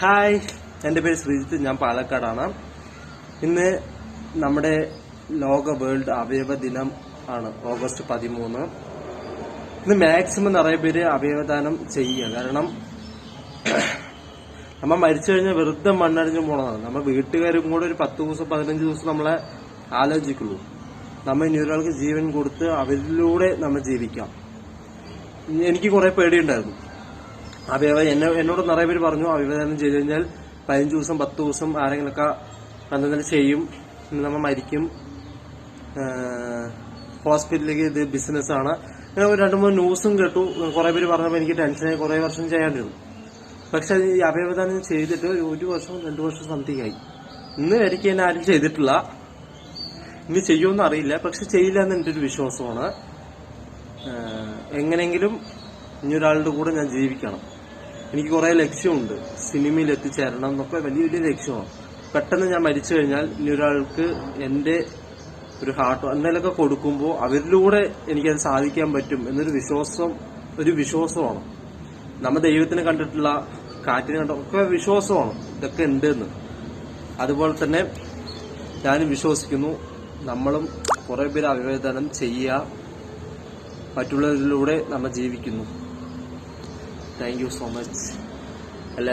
Hi എന്റെ പേര് ശ്രീജിത്ത് ഞാൻ പാലക്കാടാണ്. ഇന്ന് നമ്മുടെ ലോക വേൾഡ് അവയവ ദിനം ആണ് ഓഗസ്റ്റ് പതിമൂന്ന്. ഇന്ന് മാക്സിമം നിറയെ പേര് അവയവദാനം ചെയ്യുക. കാരണം നമ്മൾ മരിച്ചു കഴിഞ്ഞാൽ വെറുതെ മണ്ണടിഞ്ഞു പോണതാണ്. നമ്മൾ വീട്ടുകാരും കൂടെ ഒരു പത്ത് ദിവസം പതിനഞ്ച് ദിവസം നമ്മളെ ആലോചിക്കുള്ളൂ. നമ്മൾ ഇനി ഒരാൾക്ക് ജീവൻ കൊടുത്ത് അവരിലൂടെ നമ്മൾ ജീവിക്കാം. എനിക്ക് കുറെ പേടിയുണ്ടായിരുന്നു. അവയവ എന്നെ എന്നോട് നിറയെ പേര് പറഞ്ഞു. അവയവദാനം ചെയ്തു കഴിഞ്ഞാൽ പതിനഞ്ച് ദിവസം പത്ത് ദിവസം ആരെങ്കിലൊക്കെ എന്തെങ്കിലും ചെയ്യും. നമ്മൾ മരിക്കും. ഹോസ്പിറ്റലിലേക്ക് ഇത് ബിസിനസ്സാണ് അങ്ങനെ രണ്ട് മൂന്ന് ന്യൂസും കേട്ടു. കുറെ പേര് പറഞ്ഞപ്പോൾ എനിക്ക് ടെൻഷനായി കുറെ വർഷം ചെയ്യാണ്ടിരുന്നു. പക്ഷെ ഈ അവയവദാനം ചെയ്തിട്ട് ഒരു വർഷം രണ്ടു വർഷം സംതിങ് ആയി. ഇന്ന് വരയ്ക്ക് എന്നെ ആരും ചെയ്തിട്ടില്ല. ഇനി ചെയ്യുമെന്ന് അറിയില്ല. പക്ഷെ ചെയ്യില്ല എന്ന് എന്റെ ഒരു വിശ്വാസമാണ് എങ്ങനെയെങ്കിലും ഇനി ഒരാളുടെ കൂടെ ഞാൻ ജീവിക്കണം. എനിക്ക് കുറെ ലക്ഷ്യമുണ്ട്. സിനിമയിൽ എത്തിച്ചേരണം എന്നൊക്കെ വലിയ വലിയ ലക്ഷ്യമാണ് പെട്ടെന്ന് ഞാൻ മരിച്ചു കഴിഞ്ഞാൽ ഇനി ഒരാൾക്ക് എന്റെ ഒരു ഹാർട്ട് എന്തെങ്കിലുമൊക്കെ കൊടുക്കുമ്പോൾ അവരിലൂടെ എനിക്കത് സാധിക്കാൻ പറ്റും എന്നൊരു വിശ്വാസം ഒരു വിശ്വാസമാണ്. നമ്മ ദൈവത്തിനെ കണ്ടിട്ടുള്ള കാറ്റിനെ കണ്ട ഒക്കെ വിശ്വാസമാണ്. ഇതൊക്കെ ഉണ്ട് എന്ന് അതുപോലെ തന്നെ ഞാൻ വിശ്വസിക്കുന്നു നമ്മളും കുറെ പേര് അവിവേദനം ചെയ്യുക മറ്റുള്ളവരിലൂടെ നമ്മൾ ജീവിക്കുന്നു. Thank you so much.